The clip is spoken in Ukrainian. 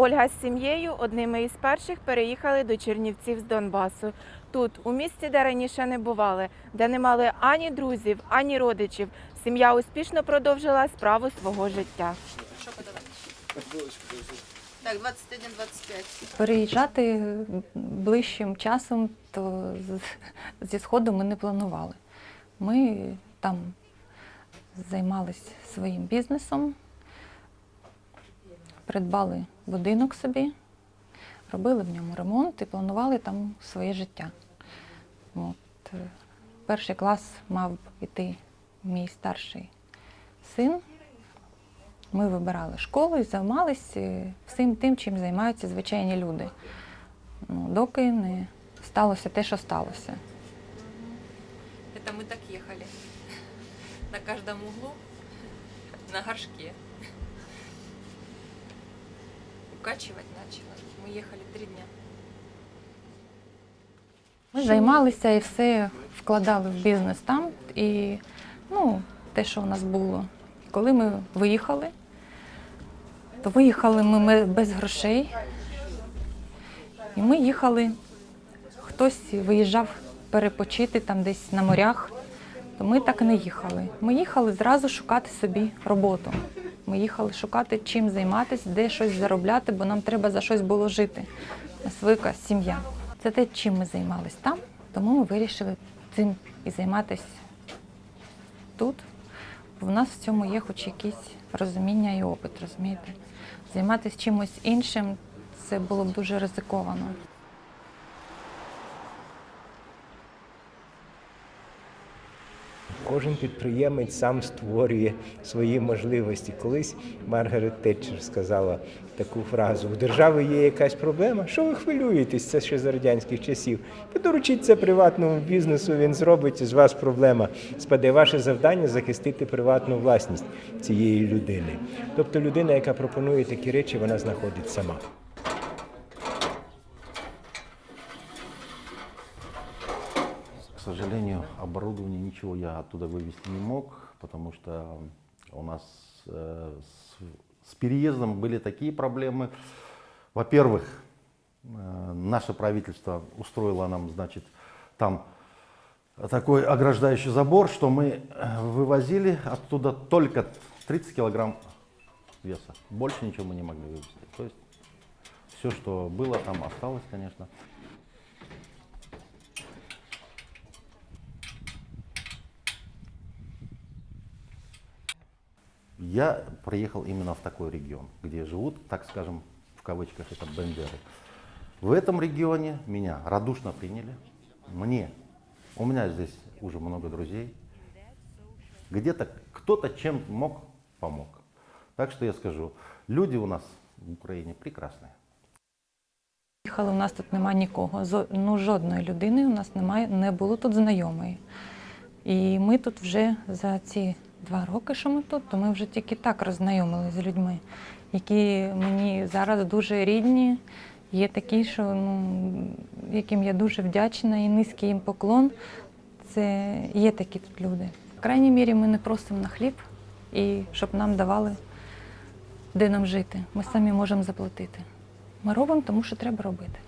Ольга з сім'єю одними із перших переїхали до Чернівців з Донбасу. Тут, у місті, де раніше не бували, де не мали ані друзів, ані родичів. Сім'я успішно продовжила справу свого життя. Що подавати? Так, 21-25. Переїжджати ближчим часом, то зі сходу ми не планували. Ми там займалися своїм бізнесом, придбали будинок собі, робили в ньому ремонт і планували там своє життя. От. е, Перший клас мав іти мій старший син. Ми вибирали школу і займалися всім тим, чим займаються звичайні люди. Ну, доки не сталося те, що сталося. Это мы так ехали. На каждом углу, на горшке. Укачивать начало. Мы ехали три дня. Ми займалися і все вкладали в бізнес там. І ну, те, що у нас було. Коли ми виїхали, то виїхали ми без грошей. І ми їхали, хтось виїжджав перепочити там десь на морях, то ми так не їхали. Ми їхали зразу шукати собі роботу. Ми їхали шукати, чим займатися, де щось заробляти, бо нам треба за щось було жити. Велика сім'я. Це те, чим ми займалися там, тому ми вирішили цим і займатися тут. В нас в цьому є хоч якісь розуміння і опит, розумієте? Займатися чимось іншим це було б дуже ризиковано. Кожен підприємець сам створює свої можливості. Колись Маргарет Тетчер сказала таку фразу: у держави є якась проблема. Що ви хвилюєтесь? Це ще за радянських часів. Ви доручіть це приватному бізнесу, він зробить з вас проблема. Спаде ваше завдання захистити приватну власність цієї людини. Тобто людина, яка пропонує такі речі, вона знаходить сама. Сожалению, оборудование ничего я оттуда вывести не мог, потому что у нас э, с, с переездом были такие проблемы. Во-первых, э, наше правительство устроило нам, значит, там такой ограждающий забор, что мы э, вывозили оттуда только 30 килограмм веса. Больше ничего мы не могли вывезти. То есть все, что было там, осталось, конечно. Я приехал именно в такой регион, где живут, так скажем, в кавычках, это бендеры. В этом регионе меня радушно приняли. Мне, у меня здесь уже много друзей. Где-то кто-то чем мог, помог. Так что я скажу, люди у нас в Украине прекрасные. Їхали, у нас тут немає нікого. зо- Ну, жодної людини у нас немає, не було тут знайомої. І ми тут вже за ці два роки, що ми тут, то ми вже тільки так роззнайомилися з людьми, які мені зараз дуже рідні. Є такі, що ну, яким я дуже вдячна і низький їм поклон. Це є такі тут люди. В крайній мірі ми не просимо на хліб і щоб нам давали, де нам жити. Ми самі можемо заплатити. Ми робимо, тому що треба робити.